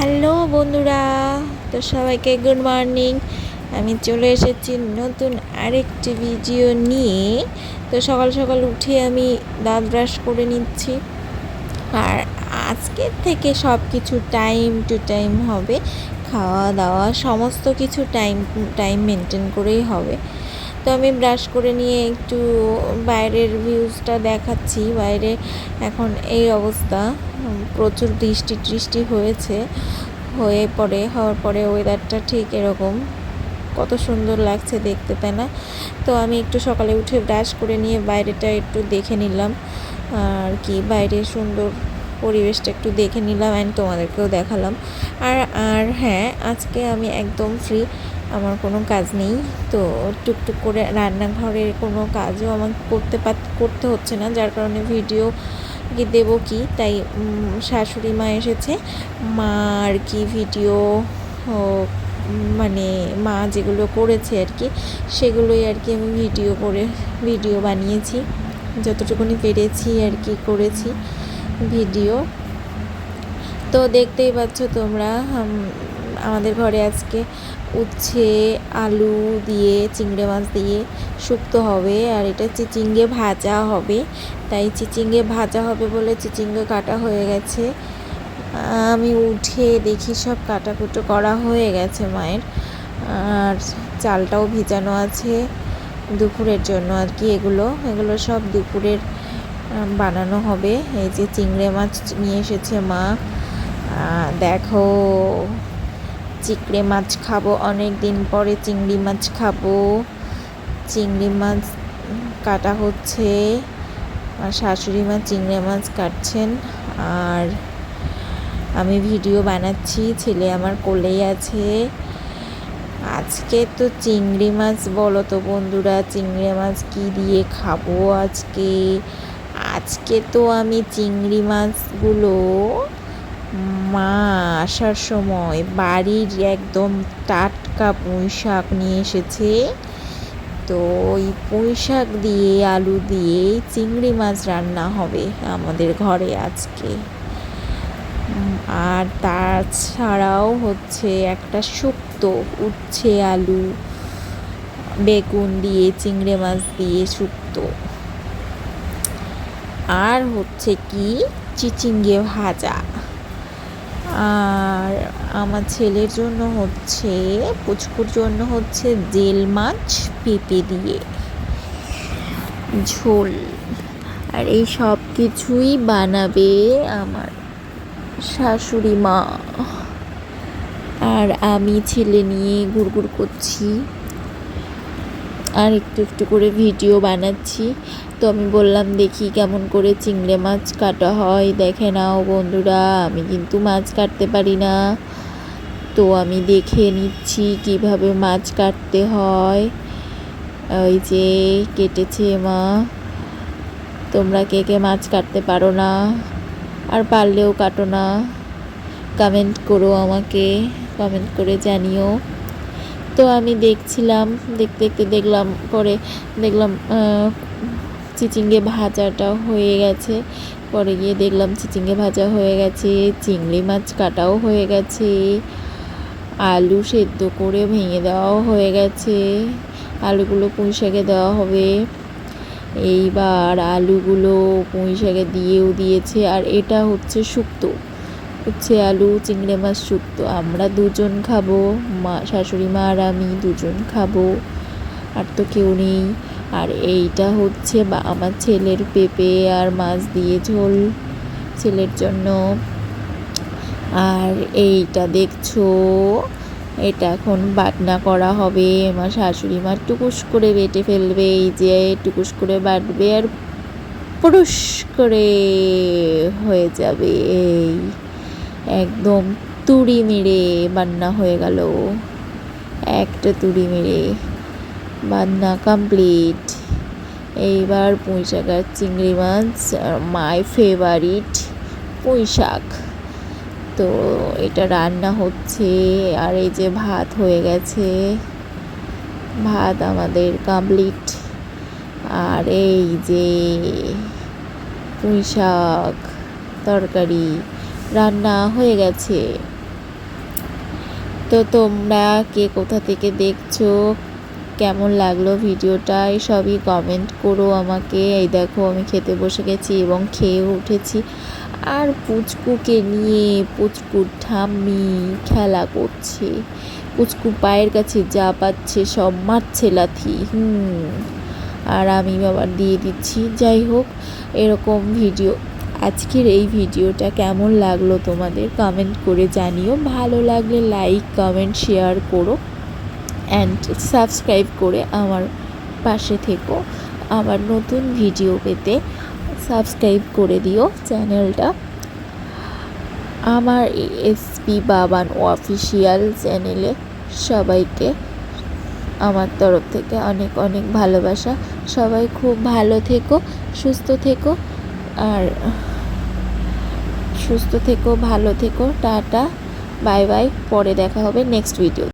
Hello বন্ধুরা, তো সবাইকে গুড মর্নিং আমি চলে এসেছি নতুন আরেকটি ভিডিও নিয়ে। তো সকাল সকাল উঠে আমি দাঁত ব্রাশ করে নিচ্ছি। আর আজকের থেকে সব কিছু টাইম টু টাইম হবে। খাওয়া দাওয়া, সমস্ত কিছু টাইম টাইম মেনটেন করেই হবে। তো আমি ব্রাশ করে নিয়ে একটু বাইরের ভিউজটা দেখাচ্ছি। বাইরে এখন এই অবস্থা। প্রচুর বৃষ্টি টৃষ্টি হয়েছে। হয়ে পড়ে হওয়ার পরে ওয়েদারটা ঠিক এরকম। কত সুন্দর লাগছে দেখতে, তাই না? তো আমি একটু সকালে উঠে ব্রাশ করে নিয়ে বাইরেটা একটু দেখে নিলাম। আর কি, বাইরে সুন্দর পরিবেশটা একটু দেখে নিলাম অ্যান্ড তোমাদেরকেও দেখালাম। আর আর হ্যাঁ আজকে আমি একদম ফ্রি আমার কোনো কাজ নেই। তো টুকটুক করে রান্নাঘরের কোনো কাজও আমার করতে পার করতে হচ্ছে না। যার কারণে ভিডিও কি দেবো কি? তাই শাশুড়ি মা এসেছে। মা আর কি ভিডিও মানে মা যেগুলো করেছে আর কি, সেগুলোই আর কি আমি ভিডিও করে ভিডিও বানিয়েছি। যতটুকুনি পেরেছি আর কি করেছি। ভিডিও। তো দেখতেই পাচ্ছ তোমরা আমাদের ঘরে আজকে উচ্ছে, আলু দিয়ে, চিংড়ি মাছ দিয়ে শুক্তো হবে, আর এটা চিচিঙ্গে ভাজা হবে। তাই চিচিঙ্গে ভাজা হবে বলে চিচিঙ্গে কাটা হয়ে গেছে। আমি উঠে দেখি সব কাটাকুটো করা হয়ে গেছে মায়ের। আর চালটাও ভিজানো আছে দুপুরের জন্য আর কি এগুলো। এগুলো সব দুপুরের বানানো হবে। এই যে চিংড়ি মাছ নিয়ে এসেছে মা। দেখো, চিংড়ে মাছ খাব অনেক দিন পরে চিংড়ি মাছ খাব। চিংড়ি মাছ কাটা হচ্ছে। আর শাশুড়ি মা চিংড়ি মাছ কাটছেন। আর আমি ভিডিও বানাচ্ছি, ছেলে আমার কোলেই আছে। আজকে তো চিংড়ি মাছ বলো তো বন্ধুরা, চিংড়ি মাছ কি দিয়ে খাব আজকে? আজকে তো আমি চিংড়ি মাছগুলো মা আসার সময় বাড়ির একদম টাটকা পুঁই শাক নিয়ে এসেছে। তো ওই পুঁই শাক দিয়ে, আলু দিয়ে চিংড়ি মাছ রান্না হবে আমাদের ঘরে আজকে। আর তাছাড়াও হচ্ছে একটা শুক্তো, উচ্ছে আলু, বেগুন দিয়ে, চিংড়ি মাছ দিয়ে শুক্তো। আর হচ্ছে কি চিচিঙ্গে ভাজা। আর আমার ছেলের জন্য হচ্ছে, পুচকুর জন্য হচ্ছে জেল মাছ, পেঁপে দিয়ে। ঝোল। আর এই সব কিছুই বানাবে আমার শাশুড়ি মা। আর আমি ছেলে নিয়ে ঘুরঘুর করছি। আর একটু একটু করে ভিডিও বানাচ্ছি। তো আমি বললাম, দেখি কেমন করে চিংড়ে মাছ কাটা হয়, দেখে নাও বন্ধুরা, আমি কিন্তু মাছ কাটতে পারি না। তো আমি দেখে নিচ্ছি কীভাবে মাছ কাটতে হয়। ওই যে কেটেছে মা। তোমরা কে কে মাছ কাটতে পারো না আর পারলেও কাটো না কমেন্ট করো আমাকে কমেন্ট করে জানিও। তো আমি দেখছিলাম, দেখতে দেখতে দেখলাম, পরে দেখলাম চিচিঙ্গে ভাজাটা হয়ে গেছে। পরে গিয়ে দেখলাম চিচিঙ্গে ভাজা হয়ে গেছে, চিংড়ি মাছ কাটাও হয়ে গেছে, আলু সেদ্ধ করে ভেঙে দেওয়াও হয়ে গেছে, আলুগুলো পুঁই শাকে দেওয়া হবে। এইবার আলুগুলো পুঁই শাকে দিয়েও দিয়েছে, আর এটা হচ্ছে শুক্তো। হচ্ছে আলু, চিংড়ি মাছ শুক্তো। আমরা দুজন খাব, মা, শাশুড়ি মা আর আমি দুজন খাব, আর তো কেউ নেই। আর এইটা হচ্ছে বা আমার ছেলের পেঁপে আর মাছ দিয়ে ঝোল ছেলের জন্য। আর এইটা দেখছ, এটা এখন বাটনা করা হবে। আমার শাশুড়ি মা টুকুস করে বেটে ফেলবে, এই যে টুকুস করে বাটবে আর পুরুষ করে হয়ে যাবে। এই একদম তুড়ি মেরে বান্না হয়ে গেল। একটা তুড়ি মেরে বান্না কমপ্লিট এইবার পুঁই শাক আর চিংড়ি মাছ মাই ফেভারিট পুঁই শাক। তো এটা রান্না হচ্ছে, আর এই যে ভাত হয়ে গেছে। ভাত আমাদের কমপ্লিট আর এই যে পুঁই শাক তরকারি রান্না হয়ে গেছে। তো তোমরা কে কোথা থেকে দেখছ? কেমন লাগল ভিডিওটা সবই কমেন্ট করো আমাকে। এই দেখো, আমি খেতে বসে গেছি এবং খেয়ে উঠেছি। আর পুচকুকে নিয়ে পুচকুর ঠাম্মি খেলা করছে। পুচকু পায়ের কাছে যা পাচ্ছে সব মারছে লাথি। হুম, আর আমি আবার দিয়ে দিচ্ছি। যাই হোক, এরকম ভিডিও। আজকের এই ভিডিওটা কেমন লাগল তোমাদের কমেন্ট করে জানিও। ভালো লাগলে লাইক কমেন্ট শেয়ার করো। অ্যান্ড সাবস্ক্রাইব করে আমার পাশে থেকো। আমার নতুন ভিডিও পেতে সাবস্ক্রাইব করে দিও চ্যানেলটা আমার এসপি বাবান অফিসিয়াল চ্যানেলে সবাইকে আমার তরফ থেকে অনেক অনেক ভালোবাসা। সবাই খুব ভালো থেকো, সুস্থ থেকো, আর সুস্থ থেকো, ভালো থেকো, টাটা, বাই বাই, পরে দেখা হবে নেক্সট ভিডিও